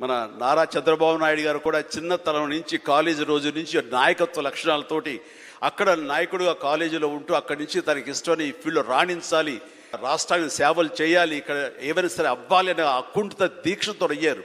మన నారా చంద్రబాబు నాయుడు గారు కూడా చిన్నతనం నుంచి కాలేజీ రోజు నుంచి నాయకత్వ లక్షణాలతోటి అక్కడ నాయకుడిగా కాలేజీలో ఉంటూ అక్కడి నుంచి తనకి ఇష్టమైన ఈ ఫీల్డ్లో రాణించాలి రాష్ట్రానికి సేవలు చేయాలి ఇక్కడ ఏమైనా సరే అవ్వాలి అనే అకుంఠిత దీక్షతో అయ్యారు.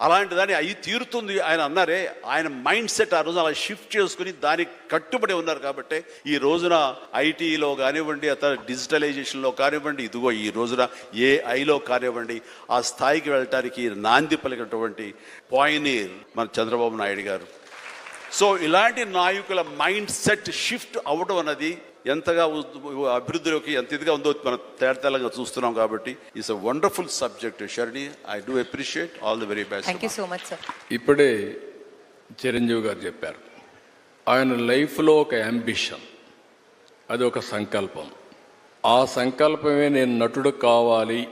అలాంటి దాన్ని అయి తీరుతుంది ఆయన అన్నారే ఆయన మైండ్ సెట్ ఆ రోజు అలా షిఫ్ట్ చేసుకుని దానికి కట్టుబడి ఉన్నారు కాబట్టి ఈ రోజున ఐటీలో కానివ్వండి అతను డిజిటలైజేషన్లో కానివ్వండి ఇదిగో ఈ రోజున ఏఐలో కానివ్వండి ఆ స్థాయికి వెళ్ళటానికి నాంది పలికినటువంటి పాయినీర్ మన చంద్రబాబు నాయుడు గారు. సో ఇలాంటి నాయకుల మైండ్ సెట్ షిఫ్ట్ అవ్వడం అన్నది ఎంతగా అభివృద్ధిలోకి ఎంత ఇదిగా ఉందో మనం తేడతెల్లంగా చూస్తున్నాం కాబట్టి it's a wonderful subject షర్ణి I do appreciate all the very thank you best so much sir ఇప్పుడే చిరంజీవి గారు చెప్పారు. ఆయన లైఫ్లో ఒక అంబిషన్ అది ఒక సంకల్పం. ఆ సంకల్పమే నేను నటుడు కావాలి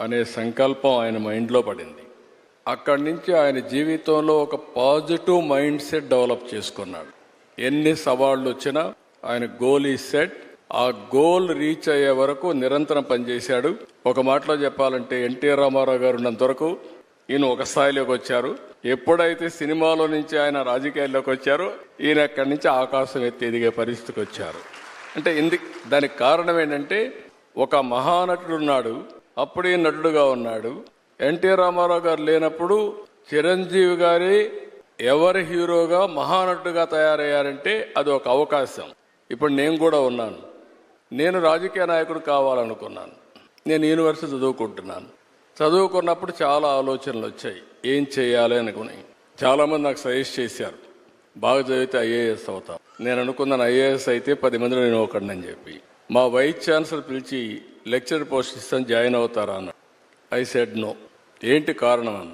అనే సంకల్పం ఆయన మైండ్లో పడింది. అక్కడి నుంచి ఆయన జీవితంలో ఒక పాజిటివ్ మైండ్ సెట్ డెవలప్ చేసుకున్నాడు. ఎన్ని సవాళ్ళు వచ్చినా ఆయన గోల్ ఈ సెట్ ఆ గోల్ రీచ్ అయ్యే వరకు నిరంతరం పనిచేశాడు. ఒక మాటలో చెప్పాలంటే ఎన్టీఆర్ రామారావు గారు ఉన్నంత వరకు ఈయన ఒక స్థాయిలోకి వచ్చారు. ఎప్పుడైతే సినిమాలో నుంచి ఆయన రాజకీయాల్లోకి వచ్చారో ఈయన అక్కడి నుంచి ఆకాశం ఎత్తి ఎదిగే పరిస్థితికి వచ్చారు. అంటే ఇంది దానికి కారణం ఏంటంటే ఒక మహానటుడు ఉన్నాడు. అప్పుడే నటుడుగా ఉన్నాడు. ఎన్టీ రామారావు గారు లేనప్పుడు చిరంజీవి గారి ఎవరి హీరోగా మహానటుగా తయారయ్యారంటే అది ఒక అవకాశం. ఇప్పుడు నేను కూడా ఉన్నాను. నేను రాజకీయ నాయకుడు కావాలనుకున్నాను. నేను యూనివర్సిటీ చదువుకుంటున్నాను. చదువుకున్నప్పుడు చాలా ఆలోచనలు వచ్చాయి. ఏం చేయాలి అనుకుని. చాలామంది నాకు సజెస్ట్ చేశారు. బాగా చదివితే ఐఏఎస్ అవుతాం. నేను అనుకున్నాను ఐఏఎస్ అయితే పది మందిలో నేను ఒకడిని అని చెప్పి. మా వైస్ ఛాన్సలర్ పిలిచి లెక్చర్ పోస్ట్ ఇస్తాను జాయిన్ అవుతారా అన్నాడు. ఐ సెడ్ నో ఏంటి కారణం అన్న?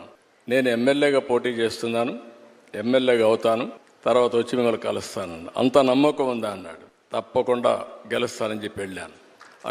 నేను ఎమ్మెల్యేగా పోటీ చేస్తున్నాను ఎమ్మెల్యేగా అవుతాను తర్వాత వచ్చి మిమ్మల్ని కలుస్తానన్న. అంత నమ్మకం ఉందా అన్నాడు. తప్పకుండా గెలుస్తానని చెప్పి వెళ్ళాను.